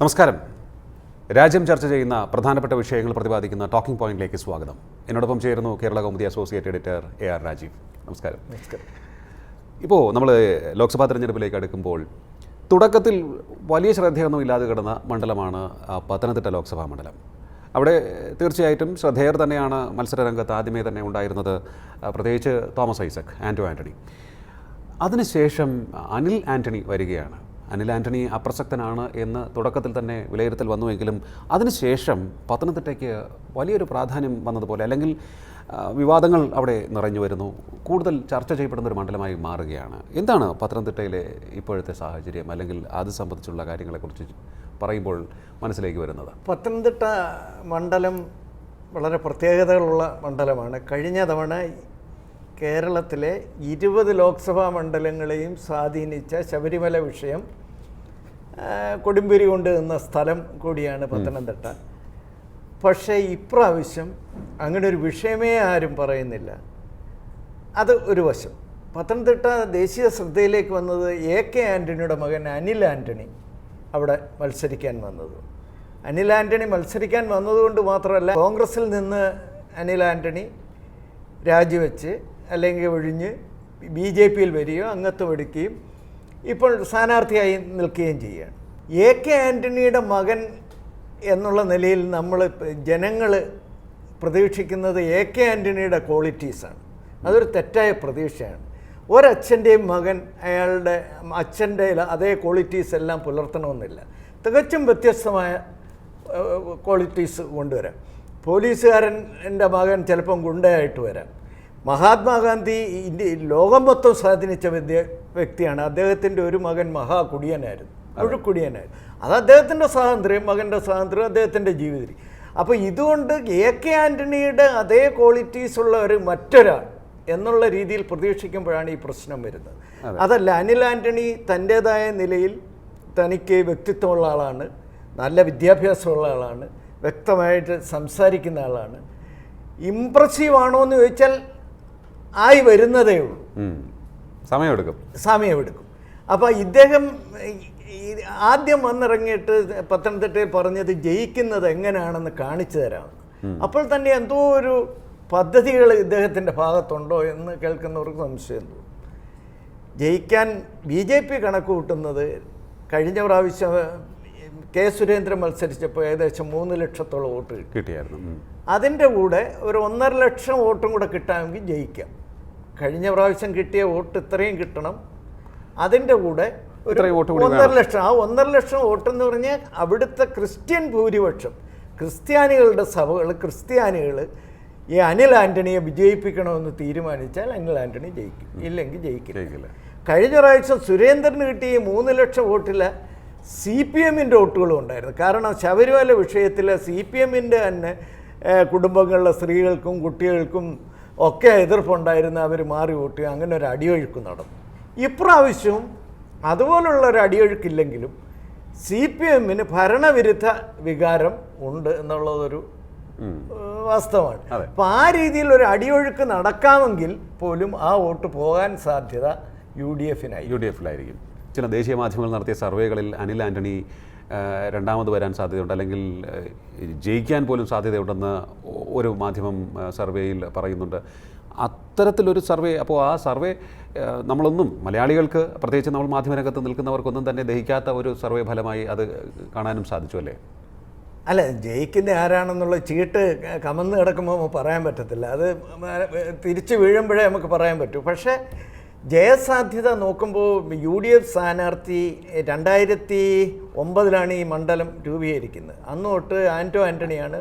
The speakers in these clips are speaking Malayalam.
നമസ്കാരം. രാജ്യം ചർച്ച ചെയ്യുന്ന പ്രധാനപ്പെട്ട വിഷയങ്ങൾ പ്രതിപാദിക്കുന്ന ടോക്കിംഗ് പോയിന്റിലേക്ക് സ്വാഗതം. എന്നോടൊപ്പം ചേരുന്നു Kerala Kaumudi associate editor A R Rajeev. നമസ്കാരം. ഇപ്പോൾ നമ്മൾ ലോക്സഭാ തെരഞ്ഞെടുപ്പിലേക്ക് അടുക്കുമ്പോൾ തുടക്കത്തിൽ വലിയ ശ്രദ്ധയൊന്നും ഇല്ലാതെ കിടന്ന മണ്ഡലമാണ് പത്തനംതിട്ട ലോക്സഭാ മണ്ഡലം. അവിടെ തീർച്ചയായിട്ടും ശ്രദ്ധേയർ തന്നെയാണ് മത്സരരംഗത്ത് ആദ്യമേ തന്നെ ഉണ്ടായിരുന്നത് പ്രത്യേകിച്ച് തോമസ് ഐസക് ആന്റോ ആന്റണി അതിനുശേഷം അനിൽ ആന്റണി വരികയാണ്. അനിൽ ആന്റണി അപ്രസക്തനാണ് എന്ന് തുടക്കത്തിൽ തന്നെ വിലയിരുത്തൽ വന്നുവെങ്കിലും അതിനുശേഷം പത്തനംതിട്ടയ്ക്ക് വലിയൊരു പ്രാധാന്യം വന്നതുപോലെ അല്ലെങ്കിൽ വിവാദങ്ങൾ അവിടെ നിറഞ്ഞു വരുന്നു. കൂടുതൽ ചർച്ച ചെയ്യപ്പെടുന്ന ഒരു മണ്ഡലമായി മാറുകയാണ്. എന്താണ് പത്തനംതിട്ടയിലെ ഇപ്പോഴത്തെ സാഹചര്യം? അല്ലെങ്കിൽ അത് സംബന്ധിച്ചുള്ള കാര്യങ്ങളെക്കുറിച്ച് പറയുമ്പോൾ മനസ്സിലേക്ക് വരുന്നത്? പത്തനംതിട്ട മണ്ഡലം വളരെ പ്രത്യേകതകളുള്ള മണ്ഡലമാണ്. കഴിഞ്ഞ തവണ കേരളത്തിലെ ഇരുപത് ലോക്സഭാ മണ്ഡലങ്ങളെയും സ്വാധീനിച്ച ശബരിമല വിഷയം കൊടുമ്പിരി കൊണ്ട് നിന്ന സ്ഥലം കൂടിയാണ് പത്തനംതിട്ട. പക്ഷേ ഇപ്രാവശ്യം അങ്ങനെ ഒരു വിഷയമേ ആരും പറയുന്നില്ല. അത് ഒരു വശം. പത്തനംതിട്ട ദേശീയ ശ്രദ്ധയിലേക്ക് വന്നത് എ കെ ആന്റണിയുടെ മകൻ അനിൽ ആന്റണി അവിടെ മത്സരിക്കാൻ വന്നത്. അനിൽ ആന്റണി മത്സരിക്കാൻ വന്നതുകൊണ്ട് മാത്രമല്ല കോൺഗ്രസിൽ നിന്ന് അനിൽ ആന്റണി രാജിവെച്ച് അല്ലെങ്കിൽ ഒഴിഞ്ഞ് ബി ജെ പിയിൽ വരികയോ അംഗത്വം എടുക്കുകയും ഇപ്പോൾ സ്ഥാനാർത്ഥിയായി നിൽക്കുകയും ചെയ്യുകയാണ്. എ കെ ആന്റണിയുടെ മകൻ എന്നുള്ള നിലയിൽ നമ്മൾ ജനങ്ങൾ പ്രതീക്ഷിക്കുന്നത് എ കെ ആന്റണിയുടെ ക്വാളിറ്റീസാണ്. അതൊരു തെറ്റായ പ്രതീക്ഷയാണ്. ഒരച്ഛന്റെയും മകൻ അയാളുടെ അച്ഛന്റെ അതേ ക്വാളിറ്റീസ് എല്ലാം പുലർത്തണമെന്നില്ല. തികച്ചും വ്യത്യസ്തമായ ക്വാളിറ്റീസ് കൊണ്ടുവരാം. പോലീസുകാരൻ എന്റെ മകൻ ചിലപ്പം ഗുണ്ടയായിട്ട് വരാം. മഹാത്മാഗാന്ധി ഇന്ത്യ ലോകം മൊത്തം സ്വാധീനിച്ച വ്യക്തിയാണ്. അദ്ദേഹത്തിന്റെ ഒരു മകൻ മഹാകുടിയനായിരുന്നു. മുഴുക്കുടിയനായിരുന്നു അത് അദ്ദേഹത്തിന്റെ സ്വാതന്ത്ര്യം മകന്റെ സ്വാതന്ത്ര്യം അദ്ദേഹത്തിന്റെ ജീവിതം അപ്പോൾ ഇതുകൊണ്ട് എ കെ ആന്റണിയുടെ അതേ ക്വാളിറ്റീസ് ഉള്ള ഒരു മറ്റൊരാൾ എന്നുള്ള രീതിയിൽ പ്രതീക്ഷിക്കുമ്പോഴാണ് ഈ പ്രശ്നം വരുന്നത്. അതല്ല അനിൽ ആന്റണി തന്റേതായ നിലയിൽ തനിക്ക് വ്യക്തിത്വമുള്ള ആളാണ് നല്ല വിദ്യാഭ്യാസമുള്ള ആളാണ് വ്യക്തമായിട്ട് സംസാരിക്കുന്ന ആളാണ്. ഇമ്പ്രസീവ് ആണോ എന്ന് ചോദിച്ചാൽ ആയി വരുന്നതേ ഉള്ളൂ. സമയമെടുക്കും. സമയമെടുക്കും. അപ്പോൾ ഇദ്ദേഹം ഈ ആദ്യം വന്നിറങ്ങിയിട്ട് പത്തനംതിട്ടയിൽ പറഞ്ഞത് ജയിക്കുന്നത് എങ്ങനെയാണെന്ന് കാണിച്ചു തരാം. അപ്പോൾ തന്നെ എന്തോ ഒരു പദ്ധതികൾ ഇദ്ദേഹത്തിന്റെ ഭാഗത്തുണ്ടോ എന്ന് കേൾക്കുന്നവർക്ക് സംശയം തോന്നും. ജയിക്കാൻ ബി ജെ പി കണക്ക് കൂട്ടുന്നത് കഴിഞ്ഞ പ്രാവശ്യം കെ സുരേന്ദ്രൻ മത്സരിച്ചപ്പോൾ ഏകദേശം മൂന്ന് ലക്ഷത്തോളം വോട്ട് കിട്ടിയായിരുന്നു. അതിന്റെ കൂടെ ഒരു ഒന്നര ലക്ഷം വോട്ടും കൂടെ കിട്ടാമെങ്കിൽ ജയിക്കാം. കഴിഞ്ഞ പ്രാവശ്യം കിട്ടിയ വോട്ട് ഇത്രയും കിട്ടണം. അതിന്റെ കൂടെ ഒരു ഒന്നര ലക്ഷം. ആ ഒന്നര ലക്ഷം വോട്ട് എന്ന് പറഞ്ഞാൽ അവിടുത്തെ ക്രിസ്ത്യൻ ഭൂരിപക്ഷം ക്രിസ്ത്യാനികളുടെ സഭകൾ ക്രിസ്ത്യാനികൾ ഈ അനിൽ ആന്റണിയെ വിജയിപ്പിക്കണമെന്ന് തീരുമാനിച്ചാൽ അനിൽ ആന്റണി ജയിക്കും. ഇല്ലെങ്കിൽ ജയിക്കില്ല. കഴിഞ്ഞ പ്രാവശ്യം സുരേന്ദ്രന് കിട്ടിയ മൂന്ന് ലക്ഷം വോട്ടിൽ സി പി എമ്മിന്റെ വോട്ടുകളും ഉണ്ടായിരുന്നു. കാരണം ശബരിമല വിഷയത്തിൽ സി പി എമ്മിന്റെ തന്നെ കുടുംബങ്ങളിലെ സ്ത്രീകൾക്കും കുട്ടികൾക്കും ഒക്കെ എതിർപ്പുണ്ടായിരുന്ന അവർ മാറി വോട്ട് അങ്ങനെ ഒരു അടിയൊഴുക്ക് നടന്നു. ഇപ്രാവശ്യവും അതുപോലുള്ള ഒരു അടിയൊഴുക്കില്ലെങ്കിലും സി പി എമ്മിന് ഭരണവിരുദ്ധ വികാരം ഉണ്ട് എന്നുള്ളതൊരു വാസ്തവമാണ്. അപ്പം അപ്പോൾ ആ രീതിയിൽ ഒരു അടിയൊഴുക്ക് നടക്കാമെങ്കിൽ പോലും ആ വോട്ട് പോകാൻ സാധ്യത യു ഡി എഫിനായി. യു ഡി എഫിലായിരിക്കും. ചില ദേശീയ മാധ്യമങ്ങൾ നടത്തിയ സർവേകളിൽ അനിൽ ആന്റണി രണ്ടാമത് വരാൻ സാധ്യതയുണ്ട്. അല്ലെങ്കിൽ ജയിക്കാൻ പോലും സാധ്യതയുണ്ടെന്ന് ഒരു മാധ്യമം സർവേയിൽ പറയുന്നുണ്ട്. അത്തരത്തിലൊരു സർവേ അപ്പോൾ ആ സർവേ നമ്മളൊന്നും മലയാളികൾക്ക് പ്രത്യേകിച്ച് നമ്മൾ മാധ്യമരംഗത്ത് നിൽക്കുന്നവർക്കൊന്നും തന്നെ ദഹിക്കാത്ത ഒരു സർവേ ഫലമായി അത് കാണാനും സാധിച്ചു അല്ലേ? അല്ല ജയിക്കുന്ന ആരാണെന്നുള്ള ചീട്ട് കമന്ന് കിടക്കുമ്പോൾ നമുക്ക് പറയാൻ പറ്റത്തില്ല. അത് തിരിച്ചു വീഴുമ്പോഴേ നമുക്ക് പറയാൻ പറ്റൂ. പക്ഷേ ജയസാധ്യത നോക്കുമ്പോൾ യു ഡി എഫ് സ്ഥാനാർത്ഥി രണ്ടായിരത്തി ഒമ്പതിലാണ് ഈ മണ്ഡലം രൂപീകരിക്കുന്നത്. അന്ന് തൊട്ട് ആന്റോ ആന്റണിയാണ്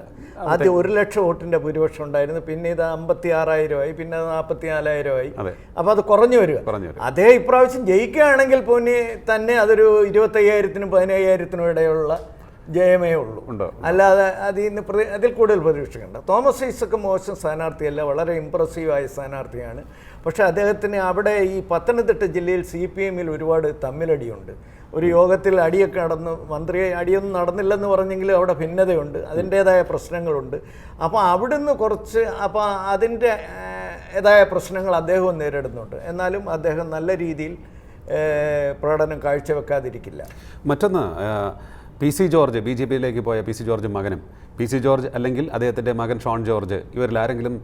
ആദ്യം ഒരു ലക്ഷം വോട്ടിന്റെ ഭൂരിപക്ഷം ഉണ്ടായിരുന്നു പിന്നെ ഇത് അമ്പത്തി ആറായിരമായി പിന്നെ അത് നാൽപ്പത്തി നാലായിരമായി അപ്പോൾ അത് കുറഞ്ഞു വരിക. അതേ ഇപ്രാവശ്യം ജയിക്കുകയാണെങ്കിൽ പോന്നെ തന്നെ അതൊരു ഇരുപത്തയ്യായിരത്തിനും പതിനയ്യായിരത്തിനും ഇടയിലുള്ള ജയമേ ഉള്ളൂ. ഉണ്ടോ? അല്ലാതെ അതിൽ നിന്ന് പ്രതി അതിൽ കൂടുതൽ പ്രതീക്ഷിക്കേണ്ട. തോമസ് ഐസക്ക് മോശം സ്ഥാനാർത്ഥിയല്ല വളരെ ഇമ്പ്രസീവായ സ്ഥാനാർത്ഥിയാണ്. പക്ഷേ അദ്ദേഹത്തിന് അവിടെ ഈ പത്തനംതിട്ട ജില്ലയിൽ സി പി എമ്മിൽ ഒരുപാട് തമ്മിലടിയുണ്ട്. ഒരു യോഗത്തിൽ അടിയൊക്കെ നടന്നു മന്ത്രി അടിയൊന്നും നടന്നില്ലെന്ന് പറഞ്ഞെങ്കിലും അവിടെ ഭിന്നതയുണ്ട്. അതിന്റേതായ പ്രശ്നങ്ങളുണ്ട്. അപ്പോൾ അവിടുന്ന് കുറച്ച് അപ്പോൾ അതിന്റെ ഏതായ പ്രശ്നങ്ങൾ അദ്ദേഹവും നേരിടുന്നുണ്ട്. എന്നാലും അദ്ദേഹം നല്ല രീതിയിൽ പ്രകടനം കാഴ്ചവെക്കാതിരിക്കില്ല. മറ്റൊന്ന് P C George B J പിയിലേക്ക് പോയ പി സി ജോർജ് മകനും. പി സി ജോർജ് അല്ലെങ്കിൽ അദ്ദേഹത്തിന്റെ മകൻ ഷോൺ ജോർജ് ഇവരിൽ ആരെങ്കിലും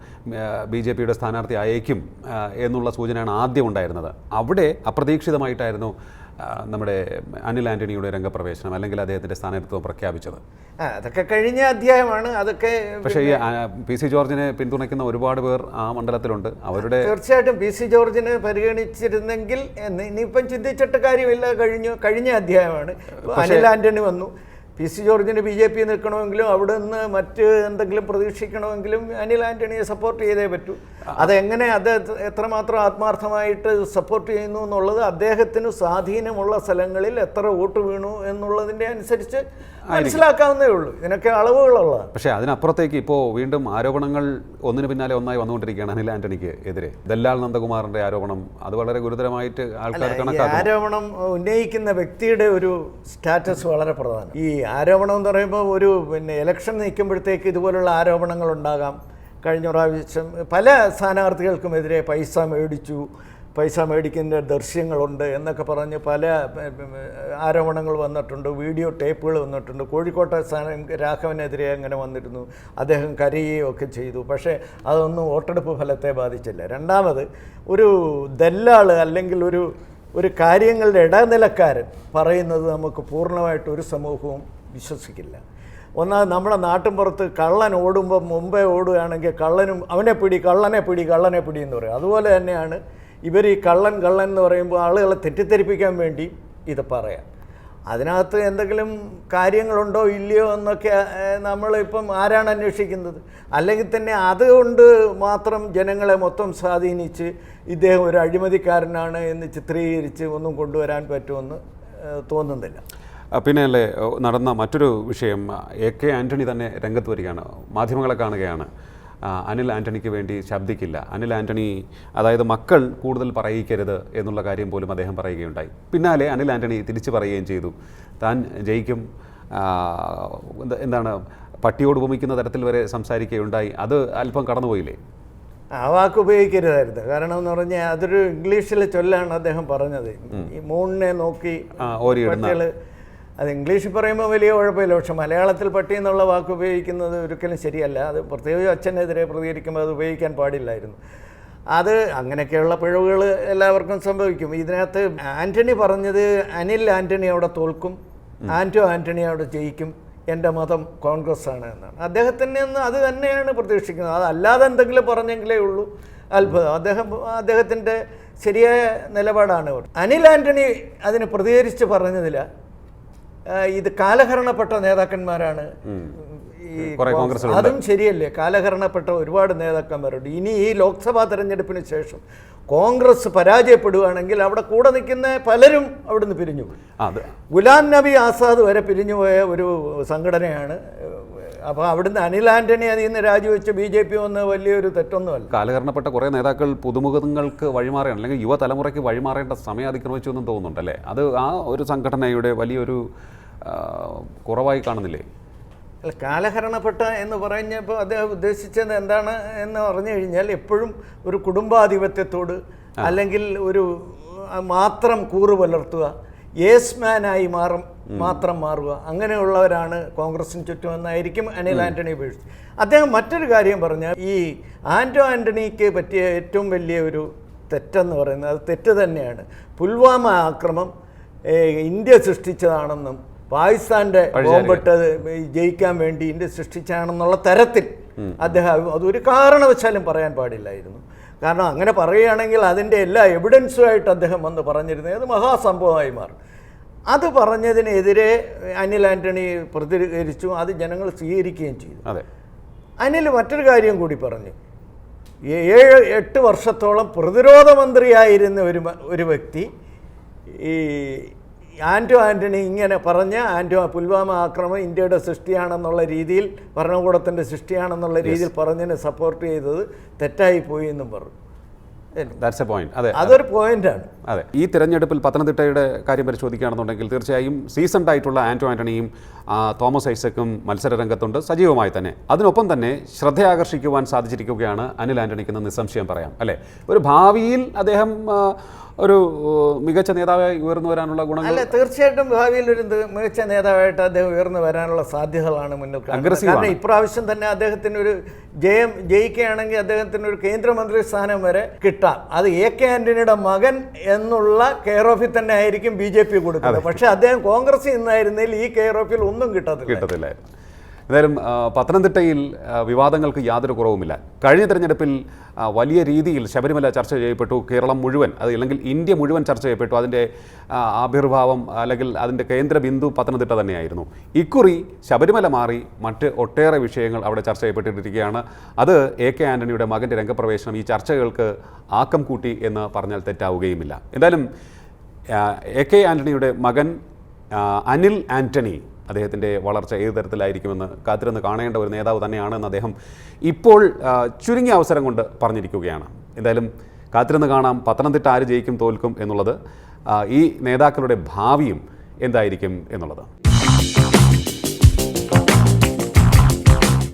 ബി ജെ പിയുടെ സ്ഥാനാർത്ഥി അയക്കും എന്നുള്ള സൂചനയാണ് ആദ്യം ഉണ്ടായിരുന്നത്. അവിടെ അപ്രതീക്ഷിതമായിട്ടായിരുന്നു നമ്മുടെ അനിൽ ആന്റണിയുടെ രംഗപ്രവേശനം അല്ലെങ്കിൽ അദ്ദേഹത്തിന്റെ സ്ഥാനാർത്ഥിത്വം പ്രഖ്യാപിച്ചത്. അതൊക്കെ കഴിഞ്ഞ അധ്യായമാണ്. അതൊക്കെ പക്ഷേ ഈ പി സി ജോർജിനെ പിന്തുണയ്ക്കുന്ന ഒരുപാട് പേർ ആ മണ്ഡലത്തിലുണ്ട്. അവരുടെ തീർച്ചയായിട്ടും പി സി ജോർജിനെ പരിഗണിച്ചിരുന്നെങ്കിൽ ഇനിയിപ്പം ചിന്തിച്ചിട്ട് കാര്യമില്ല. കഴിഞ്ഞു കഴിഞ്ഞ അധ്യായമാണ്. അനിൽ ആന്റണി വന്നു. പി സി ജോർജിന് ബി ജെ പി നിൽക്കണമെങ്കിലും അവിടെ നിന്ന് മറ്റ് എന്തെങ്കിലും പ്രതീക്ഷിക്കണമെങ്കിലും അനിൽ ആന്റണിയെ സപ്പോർട്ട് ചെയ്തേ പറ്റൂ. അതെങ്ങനെ അത് എത്രമാത്രം ആത്മാർത്ഥമായിട്ട് സപ്പോർട്ട് ചെയ്യുന്നു എന്നുള്ളത് അദ്ദേഹത്തിന് സ്വാധീനമുള്ള സ്ഥലങ്ങളിൽ എത്ര വോട്ട് വീണു എന്നുള്ളതിന്റെ അനുസരിച്ച് മനസ്സിലാക്കാവുന്നേ ഉള്ളൂ. ഇതിനൊക്കെ അളവുകളുള്ളതാണ് പക്ഷേ അതിനപ്പുറത്തേക്ക് ഇപ്പോൾ വീണ്ടും ആരോപണങ്ങൾ ഒന്നിന് പിന്നാലെ ഒന്നായി വന്നുകൊണ്ടിരിക്കുകയാണ് അനിൽ ആന്റണിക്ക് എതിരെ. ദല്ലാൽ നന്ദകുമാറിന്റെ ആരോപണം അത് വളരെ ഗുരുതരമായിട്ട് ആൾക്കാർ കണക്കാക്കും ആരോപണം ഉന്നയിക്കുന്ന വ്യക്തിയുടെ ഒരു സ്റ്റാറ്റസ് വളരെ പ്രധാനം. ഈ ആരോപണം എന്ന് പറയുമ്പോൾ ഒരു പിന്നെ ഇലക്ഷൻ നിൽക്കുമ്പോഴത്തേക്ക് ഇതുപോലുള്ള ആരോപണങ്ങൾ ഉണ്ടാകാം. കഴിഞ്ഞ പ്രാവശ്യം പല സ്ഥാനാർത്ഥികൾക്കുമെതിരെ പൈസ മേടിച്ചു. പൈസ മേടിക്കുന്ന ദൃശ്യങ്ങളുണ്ട് എന്നൊക്കെ പറഞ്ഞ് പല ആരോപണങ്ങൾ വന്നിട്ടുണ്ട് വീഡിയോ ടേപ്പുകൾ വന്നിട്ടുണ്ട്. കോഴിക്കോട്ടെ സ്ഥാനം രാഘവനെതിരെ അങ്ങനെ വന്നിരുന്നു. അദ്ദേഹം കരയുകയും ഒക്കെ ചെയ്തു. പക്ഷേ അതൊന്നും വോട്ടെടുപ്പ് ഫലത്തെ ബാധിച്ചില്ല. രണ്ടാമത് ഒരു ദല്ലാൾ അല്ലെങ്കിൽ ഒരു ഒരു കാര്യങ്ങളുടെ ഇടനിലക്കാരൻ പറയുന്നത് നമുക്ക് പൂർണമായിട്ട് ഒരു സമൂഹവും വിശ്വസിക്കില്ല. ഒന്നാമത് നമ്മുടെ നാട്ടിൻപുറത്ത് കള്ളൻ ഓടുമ്പോൾ മുമ്പേ ഓടുകയാണെങ്കിൽ കള്ളനും അവനെ പിടി കള്ളനെ പിടി കള്ളനെ പിടി എന്ന് പറയും. അതുപോലെ തന്നെയാണ് ഇവർ ഈ കള്ളൻ കള്ളൻ എന്ന് പറയുമ്പോൾ ആളുകളെ തെറ്റിദ്ധരിപ്പിക്കാൻ വേണ്ടി ഇത് പറയാം. അതിനകത്ത് എന്തെങ്കിലും കാര്യങ്ങളുണ്ടോ ഇല്ലയോ എന്നൊക്കെ നമ്മളിപ്പം ആരാണ് അന്വേഷിക്കുന്നത്? അല്ലെങ്കിൽ തന്നെ അതുകൊണ്ട് മാത്രം ജനങ്ങളെ മൊത്തം സ്വാധീനിച്ച് ഇദ്ദേഹം ഒരു അഴിമതിക്കാരനാണ് എന്ന് ചിത്രീകരിച്ച് ഒന്നും കൊണ്ടുവരാൻ പറ്റുമെന്ന് തോന്നുന്നില്ല. പിന്നെ അല്ലേ നടന്ന മറ്റൊരു വിഷയം എ കെ ആന്റണി തന്നെ രംഗത്ത് വരികയാണ് മാധ്യമങ്ങളെ കാണുകയാണ്. അനിൽ ആന്റണിക്ക് വേണ്ടി ശബ്ദിക്കില്ല. അനിൽ ആന്റണി അതായത് മക്കൾ കൂടുതൽ പറയിക്കരുത് എന്നുള്ള കാര്യം പോലും അദ്ദേഹം പറയുകയുണ്ടായി. പിന്നാലെ അനിൽ ആന്റണി തിരിച്ചു പറയുകയും ചെയ്തു. താൻ ജയിക്കും. എന്താണ് പട്ടിയോട് ഉപമിക്കുന്ന തരത്തിൽ വരെ സംസാരിക്കുകയുണ്ടായി. അത് അല്പം കടന്നുപോയില്ലേ? ആ വാക്ക് ഉപയോഗിക്കരുതായിരുന്നു. കാരണം എന്ന് പറഞ്ഞാൽ അതൊരു ഇംഗ്ലീഷിലെ ചൊല്ലാണ് അദ്ദേഹം പറഞ്ഞത്. ഈ മൂണിനെ നോക്കി ആ, പട്ടികൾ അത് ഇംഗ്ലീഷിൽ പറയുമ്പോൾ വലിയ കുഴപ്പമില്ല. പക്ഷെ മലയാളത്തിൽ പട്ടി എന്നുള്ള വാക്ക് ഉപയോഗിക്കുന്നത് ഒരിക്കലും ശരിയല്ല. അത് പ്രത്യേകിച്ച് അച്ഛനെതിരെ പ്രതികരിക്കുമ്പോൾ അത് ഉപയോഗിക്കാൻ പാടില്ലായിരുന്നു. അത് അങ്ങനെയൊക്കെയുള്ള പിഴവുകൾ എല്ലാവർക്കും സംഭവിക്കും. ഇതിനകത്ത് ആന്റണി പറഞ്ഞത് അനിൽ ആന്റണി അവിടെ തോൽക്കും. ആന്റോ ആന്റണി അവിടെ ജയിക്കും. എന്റെ മതം കോൺഗ്രസ് ആണ് എന്നാണ്. അദ്ദേഹത്തിന്റെ നിന്ന് അത് തന്നെയാണ് പ്രതീക്ഷിക്കുന്നത്. അതല്ലാതെ എന്തെങ്കിലും പറഞ്ഞെങ്കിലേ ഉള്ളൂ. അത്ഭുതം. അദ്ദേഹം അദ്ദേഹത്തിന്റെ ശരിയായ നിലപാടാണ് അനിൽ ആന്റണി അതിന് പ്രതികരിച്ച് പറഞ്ഞതില്ല. ഇത് കാലഹരണപ്പെട്ട നേതാക്കന്മാരാണ്. അതും ശരിയല്ലേ? കാലഹരണപ്പെട്ട ഒരുപാട് നേതാക്കന്മാരുണ്ട്. ഇനി ഈ ലോക്സഭാ തെരഞ്ഞെടുപ്പിന് ശേഷം കോൺഗ്രസ് പരാജയപ്പെടുകയാണെങ്കിൽ അവിടെ കൂടെ നിൽക്കുന്ന പലരും അവിടുന്ന് പിരിഞ്ഞു ഗുലാം നബി ആസാദ് വരെ പിരിഞ്ഞുപോയ ഒരു സംഘടനയാണ്. അപ്പോൾ അവിടുന്ന് അനിൽ ആന്റണി അതിൽ നിന്ന് രാജിവെച്ച് ബി ജെ പി വന്ന് വലിയൊരു തെറ്റൊന്നുമല്ല. കാലഹരണപ്പെട്ട കുറേ നേതാക്കൾ പുതുമുഖങ്ങൾക്ക് വഴിമാറിയാണ് അല്ലെങ്കിൽ യുവതലമുറയ്ക്ക് വഴിമാറേണ്ട സമയം അതിക്രമിച്ചു എന്നും തോന്നുന്നുണ്ടല്ലേ അത് ആ ഒരു സംഘടനയുടെ വലിയൊരു കുറവായി കാണുന്നില്ലേ? അല്ല കാലഹരണപ്പെട്ട എന്ന് പറഞ്ഞപ്പോൾ അദ്ദേഹം ഉദ്ദേശിച്ചത് എന്താണ് എന്ന് പറഞ്ഞു കഴിഞ്ഞാൽ എപ്പോഴും ഒരു കുടുംബാധിപത്യത്തോട് അല്ലെങ്കിൽ ഒരു മാത്രം കൂറ് പുലർത്തുക യേസ് മാനായി മാറും മാത്രം മാറുക. അങ്ങനെയുള്ളവരാണ് കോൺഗ്രസിന് ചുറ്റുമെന്നായിരിക്കും അനിൽ ആന്റണി ഉപേക്ഷിച്ചത് അദ്ദേഹം മറ്റൊരു കാര്യം പറഞ്ഞാൽ ഈ ആന്റോ ആന്റണിക്ക് പറ്റിയ ഏറ്റവും വലിയ ഒരു തെറ്റെന്ന് പറയുന്നത് അത് തെറ്റ് തന്നെയാണ്. പുൽവാമ ആക്രമം ഇന്ത്യ സൃഷ്ടിച്ചതാണെന്നും പാകിസ്ഥാന്റെ ബോംബിട്ടത് ജയിക്കാൻ വേണ്ടി ഇന്ത്യ സൃഷ്ടിച്ചാണെന്നുള്ള തരത്തിൽ അദ്ദേഹം അതൊരു കാരണവശാലും പറയാൻ പാടില്ലായിരുന്നു. കാരണം അങ്ങനെ പറയുകയാണെങ്കിൽ അതിന്റെ എല്ലാ എവിഡൻസുമായിട്ട് അദ്ദേഹം വന്ന് പറഞ്ഞിരുന്നത് അത് മഹാസംഭവമായി മാറും. അത് പറഞ്ഞതിനെതിരെ അനിൽ ആന്റണി പ്രതികരിച്ചു അത് ജനങ്ങൾ സ്വീകരിക്കുകയും ചെയ്തു. അനിൽ മറ്റൊരു കാര്യം കൂടി പറഞ്ഞു. ഏഴ് എട്ട് വർഷത്തോളം പ്രതിരോധ മന്ത്രിയായിരുന്ന ഒരു ഒരു വ്യക്തി ഈ ആന്റോ ആന്റണി ഇങ്ങനെ പറഞ്ഞ് ആന്റോ പുൽവാമ ആക്രമം ഇന്ത്യയുടെ സൃഷ്ടിയാണെന്നുള്ള രീതിയിൽ ഭരണകൂടത്തിന്റെ സൃഷ്ടിയാണെന്നുള്ള രീതിയിൽ പറഞ്ഞതിനെ സപ്പോർട്ട് ചെയ്തത് തെറ്റായി പോയി എന്നും പറഞ്ഞു. ദാറ്റ്സ് എ പോയിന്റ് അതെ. അതൊരു പോയിന്റാണ് അതെ. ഈ തിരഞ്ഞെടുപ്പിൽ പത്തനംതിട്ടയുടെ കാര്യം പരിശോധിക്കുകയാണെന്നുണ്ടെങ്കിൽ തീർച്ചയായും സീസൺഡ് ആയിട്ടുള്ള ആന്റോ ആന്റണിയും തോമസ് ഐസക്കും മത്സരരംഗത്തുണ്ട്. സജീവമായി തന്നെ. അതിനൊപ്പം തന്നെ ശ്രദ്ധയാകർഷിക്കുവാൻ സാധിച്ചിരിക്കുകയാണ് അനിൽ ആന്റണിക്കെന്ന് നിസ്സംശയം പറയാം. അല്ലേ? ഒരു ഭാവിയിൽ അദ്ദേഹം ഒരു മികച്ച നേതാവായി ഉയർന്നു വരാനുള്ള ഗുണങ്ങൾ അല്ല തീർച്ചയായിട്ടും ഭാവിയിൽ ഒരു മികച്ച നേതാവായിട്ട് അദ്ദേഹം ഉയർന്നു വരാനുള്ള സാധ്യതകളാണ് മുന്നിൽ കാരണം ഇപ്രാവശ്യം തന്നെ അദ്ദേഹത്തിന് ഒരു ജയം ജയിക്കുകയാണെങ്കിൽ അദ്ദേഹത്തിന് ഒരു കേന്ദ്രമന്ത്രി സ്ഥാനം വരെ കിട്ടാം. അത് എ കെ ആന്റണിയുടെ മകൻ എന്നുള്ള കെയർ ഓഫിൽ തന്നെ ആയിരിക്കും ബി ജെ പി കൊടുക്കുന്നത്. പക്ഷെ അദ്ദേഹം കോൺഗ്രസിൽ നിന്നായിരുന്നെങ്കിൽ ഈ കെയർ ഓഫിൽ ഒന്നും കിട്ടത്തില്ല കിട്ടത്തില്ലായിരുന്നു. എന്തായാലും പത്തനംതിട്ടയിൽ വിവാദങ്ങൾക്ക് യാതൊരു കുറവുമില്ല. കഴിഞ്ഞ തെരഞ്ഞെടുപ്പിൽ വലിയ രീതിയിൽ ശബരിമല ചർച്ച ചെയ്യപ്പെട്ടു. കേരളം മുഴുവൻ അത് അല്ലെങ്കിൽ ഇന്ത്യ മുഴുവൻ ചർച്ച ചെയ്യപ്പെട്ടു. അതിന്റെ ആവിർഭാവം അല്ലെങ്കിൽ അതിന്റെ കേന്ദ്ര ബിന്ദു പത്തനംതിട്ട തന്നെയായിരുന്നു. ഇക്കുറി ശബരിമല മാറി മറ്റ് ഒട്ടേറെ വിഷയങ്ങൾ അവിടെ ചർച്ച ചെയ്യപ്പെട്ടിരിക്കുകയാണ്. അത് എ കെ ആന്റണിയുടെ മകന്റെ രംഗപ്രവേശനം ഈ ചർച്ചകൾക്ക് ആക്കം കൂട്ടി എന്ന് പറഞ്ഞാൽ തെറ്റാവുകയുമില്ല. എന്തായാലും എ കെ ആന്റണിയുടെ മകൻ അനിൽ ആന്റണി അദ്ദേഹത്തിന്റെ വളർച്ച ഏത് തരത്തിലായിരിക്കുമെന്ന് കാത്തിരുന്ന് കാണേണ്ട ഒരു നേതാവ് തന്നെയാണെന്ന് അദ്ദേഹം ഇപ്പോൾ ചുരുങ്ങിയ അവസരം കൊണ്ട് പറഞ്ഞിരിക്കുകയാണ്. എന്തായാലും കാത്തിരുന്ന് കാണാം പത്തനംതിട്ട ആര് ജയിക്കും തോൽക്കും എന്നുള്ളത് ഈ നേതാക്കളുടെ ഭാവിയും എന്തായിരിക്കും എന്നുള്ളത്.